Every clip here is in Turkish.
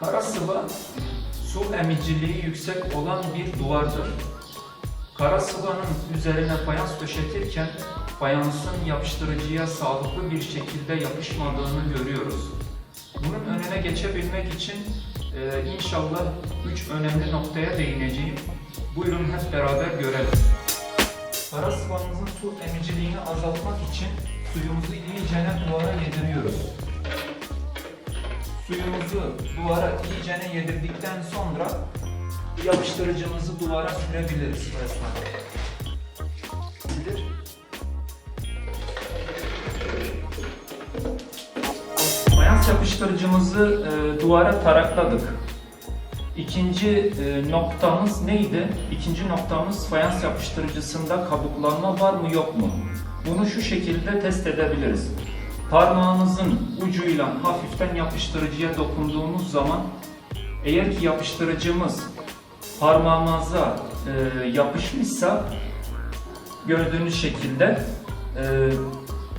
Kara sıva su emiciliği yüksek olan bir duvardır. Kara sıvanın üzerine fayans döşetirken fayansın yapıştırıcıya sağlıklı bir şekilde yapışmadığını görüyoruz. Bunun önüne geçebilmek için e, inşallah üç önemli noktaya değineceğim. Buyurun hep beraber görelim. Kara sıvamızın su emiciliğini azaltmak için suyumuzu iyicene Suyumuzu duvara iyicene yedirdikten sonra yapıştırıcımızı duvara sürebiliriz. Silir. Fayans yapıştırıcımızı e, duvara tarakladık. İkinci e, noktamız neydi? İkinci noktamız fayans yapıştırıcısında kabuklanma var mı yok mu? Bunu şu şekilde test edebiliriz. Parmağınızın ucuyla hafiften yapıştırıcıya dokunduğunuz zaman eğer ki yapıştırıcımız parmağımıza e, yapışmışsa gördüğünüz şekilde e,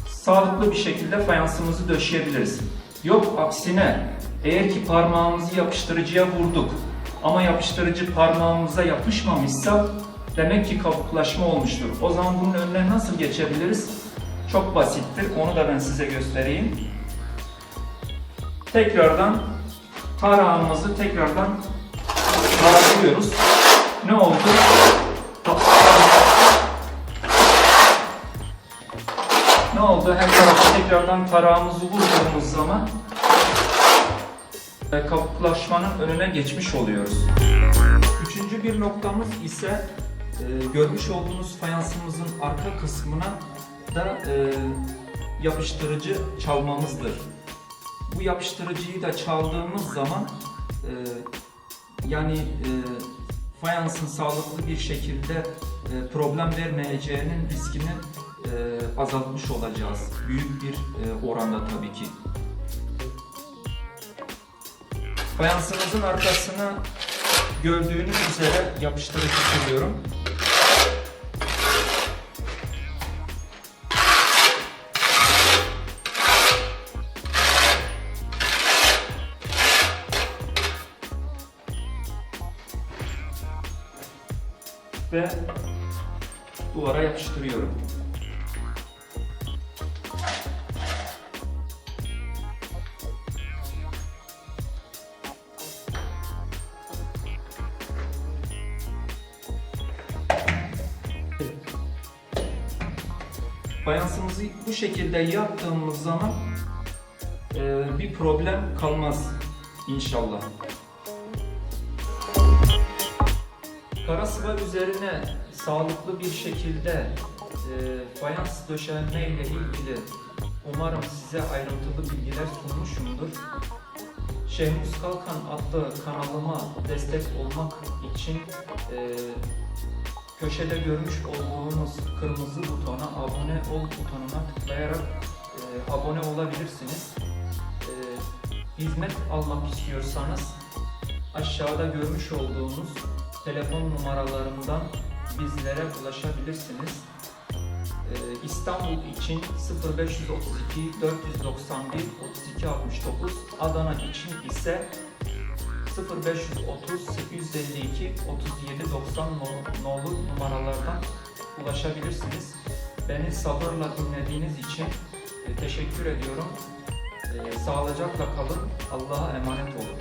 sağlıklı bir şekilde fayansımızı döşeyebiliriz. Yok aksine eğer ki parmağımızı yapıştırıcıya vurduk ama yapıştırıcı parmağımıza yapışmamışsa demek ki kabuklaşma olmuştur. O zaman bunun önüne nasıl geçebiliriz? Çok basittir. Onu da ben size göstereyim. Tekrardan tarağımızı tekrardan taralıyoruz. Ne oldu? Ne oldu? Her tarafa tekrardan tarağımızı vurduğumuz zaman kabuklaşmanın önüne geçmiş oluyoruz. Üçüncü bir noktamız ise e, görmüş olduğunuz fayansımızın arka kısmına da e, yapıştırıcı çalmamızdır. Bu yapıştırıcıyı da çaldığımız zaman e, yani e, fayansın sağlıklı bir şekilde e, problem vermeyeceğinin riskini e, azaltmış olacağız. Büyük bir e, oranda tabii ki. Fayansımızın arkasına gördüğünüz üzere yapıştırıcı sürüyorum. Ve duvara yapıştırıyorum. Fayansımızı bu şekilde yaptığımız zaman e, bir problem kalmaz inşallah. Kara sıva üzerine sağlıklı bir şekilde e, fayans döşenme ile ilgili umarım size ayrıntılı bilgiler sunmuşumdur. Şehmus Kalkan adlı kanalıma destek olmak için e, köşede görmüş olduğunuz kırmızı butona abone ol butonuna tıklayarak e, abone olabilirsiniz. E, hizmet almak istiyorsanız aşağıda görmüş olduğunuz telefon numaralarından bizlere ulaşabilirsiniz. Ee, İstanbul için 0532 491 32 69, Adana için ise 0530 852 37 90 no- nolu numaralardan ulaşabilirsiniz. Beni sabırla dinlediğiniz için e, teşekkür ediyorum. E, sağlıcakla kalın. Allah'a emanet olun.